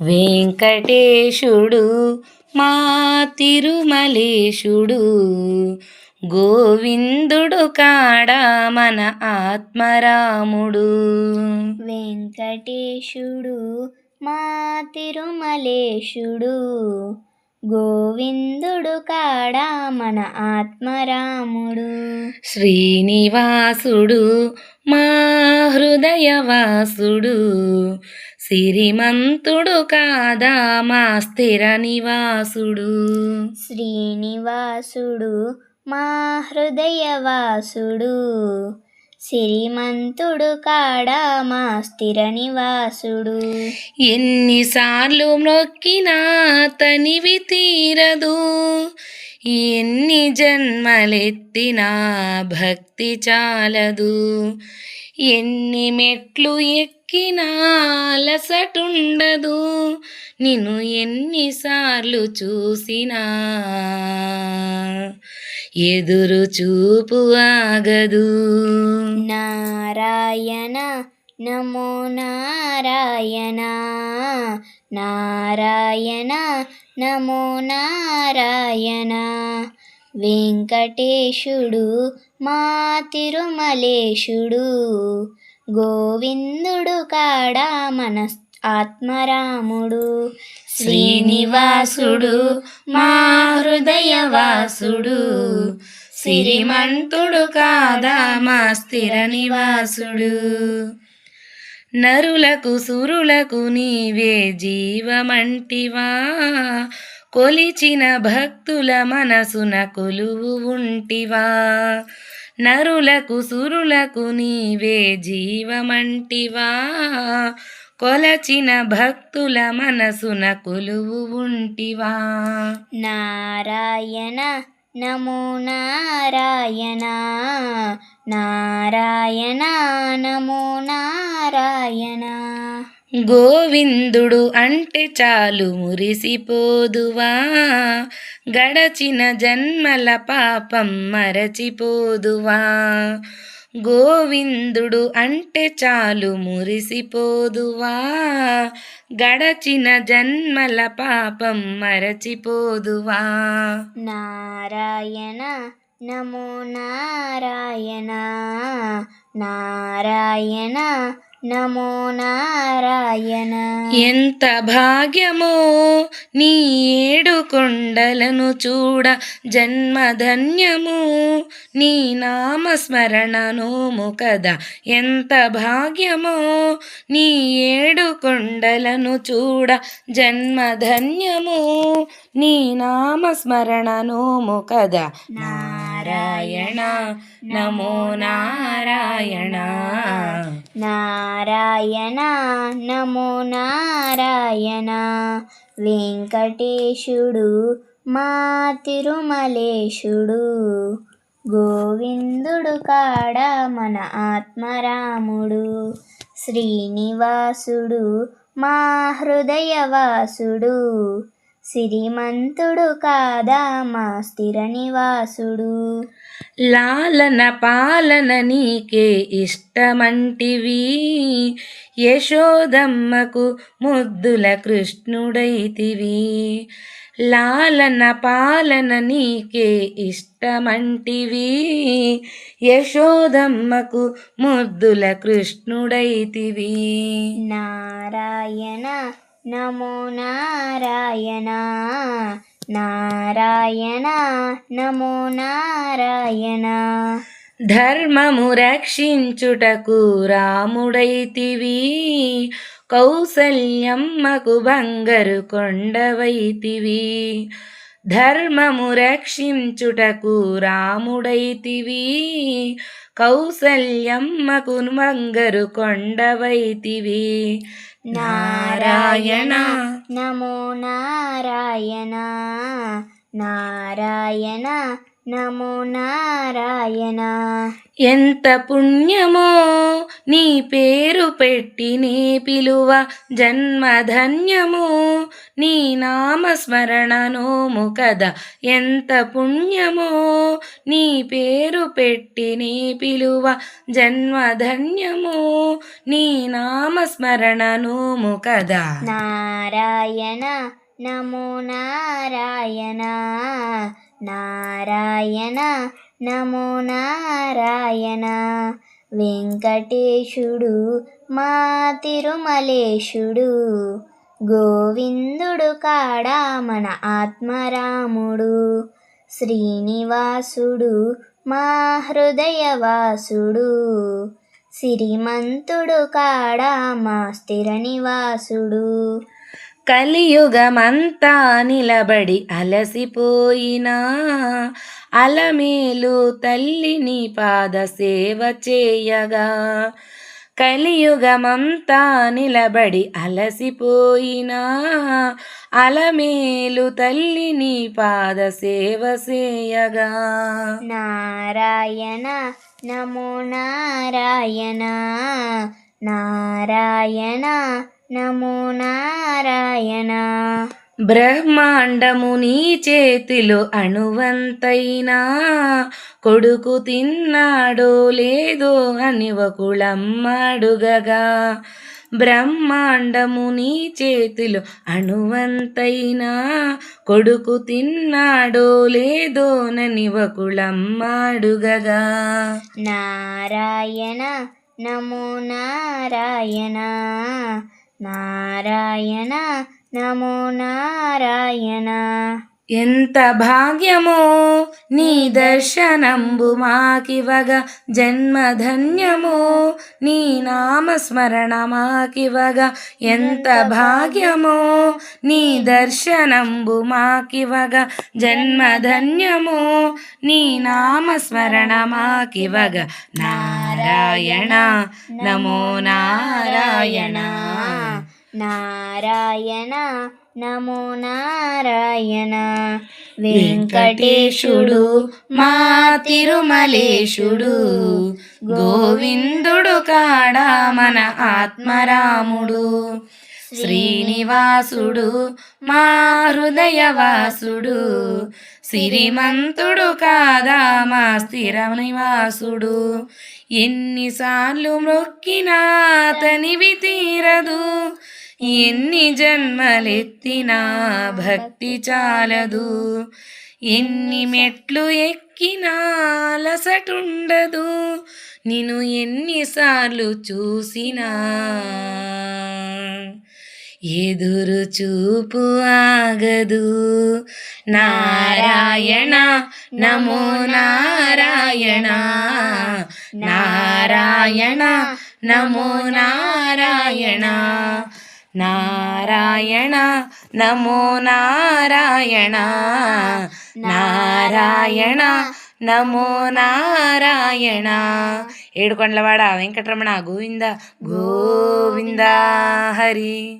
వెంకటేశుడు మా తిరుమలేశుడు గోవిందుడు కాడా మన ఆత్మరాముడు. వెంకటేశుడు మా తిరుమలేశుడు గోవిందుడు కాడా మన ఆత్మరాముడు. శ్రీనివాసుడు మా హృదయవాసుడు సిరిమంతుడు కాదా మా స్థిర నివాసుడు? శ్రీనివాసుడు మా హృదయవాసుడు సిరిమంతుడు కాడా మా స్థిర నివాసుడు? ఎన్నిసార్లు మొక్కినా తనివి తీరదు. ఎన్ని జన్మలెత్తినా భక్తి చాలదు. ఎన్ని మెట్లు ఎక్కినా అలసటుండదు నిన్ను ఎన్నిసార్లు చూసినా ఎదురు చూపు ఆగదు. నారాయణ నమో నారాయణ. నారాయణ నమో నారాయణ. వెంకటేశుడు మా తిరుమలేశుడు. గోవిందుడు కాడా మన ఆత్మరాముడు. శ్రీనివాసుడు మా హృదయవాసుడు. సిరిమంతుడు కాదా మా స్థిర నివాసుడు. నరులకు సురులకు నీవే జీవమంటివా? కొలిచిన భక్తుల మనసున కొలువు ఉంటివా? నరులకు సురులకు నీవే జీవమంటివా? కొలచిన భక్తుల మనసున కొలువు ఉంటివా? నారాయణ నమో నారాయణ నారాయణ నమో నారాయణ. గోవిందుడు అంటే చాలు మురిసిపోదువా. గడచిన జన్మల పాపం మరచిపోదువా. గోవిందుడు అంటే చాలు మురిసిపోదువా. గడచిన జన్మల పాపం మరచిపోదువా. నారాయణ నమో నారాయణ. నారాయణ నమో నారాయణ. ఎంత భాగ్యమో నీ ఏడు కొండలను చూడ జన్మధన్యము. నీ నామస్మరణను ముకద ఎంత భాగ్యమో నీ ఏడు కొండలను చూడ జన్మధన్యము. నీ నామస్మరణను ముకద నారాయణ. నమో నారాయణ. నారాయణ. నమో నారాయణ. వెంకటేశుడు మా తిరుమలేశుడు. గోవిందుడు కాడ మన ఆత్మరాముడు. శ్రీనివాసుడు మా హృదయవాసుడు. సిరిమంతుడు కాదా మా స్థిర నివాసుడు? లాలన పాలన నీకే ఇష్టమంటివి. యశోదమ్మకు ముద్దుల కృష్ణుడైతివి. లాలన పాలన నీకే ఇష్టమంటివి. యశోదమ్మకు ముద్దుల కృష్ణుడైతివి. నారాయణ నమో నారాయణ నారాయణ నమో నారాయణ. ధర్మము రక్షించుటకు రాముడైతివి కౌసల్యమ్మకు బంగరు కొండవైతివి. ధర్మము రక్షించుటకు రాముడైతివి. కౌసల్యమ్మకు బంగరు కొండవైతివి. నారాయణ. నమో నారాయణ. నారాయణ. నమో నారాయణ. ఎంత పుణ్యమో నీ పేరు పెట్టి నీ పిలువ. జన్మధన్యము నీ నామస్మరణ నోము కదా ఎంత పుణ్యమో నీ పేరు పెట్టి నీ పిలువ. జన్మధన్యము నీ నామస్మరణ నోము కదా నారాయణ నమో నారాయణ. నారాయణ నమో నారాయణ. వెంకటేశుడు మా తిరుమలేశుడు. గోవిందుడు కాడా మన ఆత్మరాముడు. శ్రీనివాసుడు మా హృదయవాసుడు. సిరిమంతుడు కాడా మా స్థిర నివాసుడు కలియుగమంతా నిలబడి అలసిపోయినా అలమేలు తల్లిని పాద సేవ చేయగా కలియుగమంతా నిలబడి అలసిపోయినా అలమేలు తల్లిని పాద సేవ చేయగా. నారాయణ నమో నారాయణ నారాయణ నమో నారాయణ. బ్రహ్మాండము నీ చేతిలో అణువంతైనా. కొడుకు తిన్నాడో లేదో అని వకుళమ్మడుగగా బ్రహ్మాండము నీ చేతిలో అణువంతైనా. కొడుకు తిన్నాడో లేదో నని వకుళమ్మడుగగా నారాయణ నమో నారాయణ. నారాయణ నమో నారాయణ. ఎంత భాగ్యమో నీ దర్శనంబు మాకివగ జన్మధన్యమో నీ నామస్మరణ మాకివగ ఎంత భాగ్యమో నీ దర్శనంబు మాకివగ జన్మధన్యమో నీ నామస్మరణ మాకివగ నారాయణ నమో నారాయణ. నారాయణ నమో నారాయణ. వెంకటేశుడు మా తిరుమలేశుడు. గోవిందుడు కాడా మన ఆత్మరాముడు. శ్రీనివాసుడు మా హృదయవాసుడు. సిరిమంతుడు కాదా మా స్థిర నివాసుడు ఎన్నిసార్లు మొక్కినా తనివి తీరదు. ఎన్ని జన్మలెత్తినా భక్తి చాలదు. ఎన్ని మెట్లు ఎక్కినా అలసటుండదు. నిన్ను ఎన్నిసార్లు చూసినా ఎదురు చూపు ఆగదు. నారాయణ నమో నారాయణ. నారాయణ నమో నారాయణ. నారాయణ నమో నారాయణ. నారాయణ నమో నారాయణ. ఏడుకొండలవాడ వెంకటరమణ గోవింద గోవింద హరి.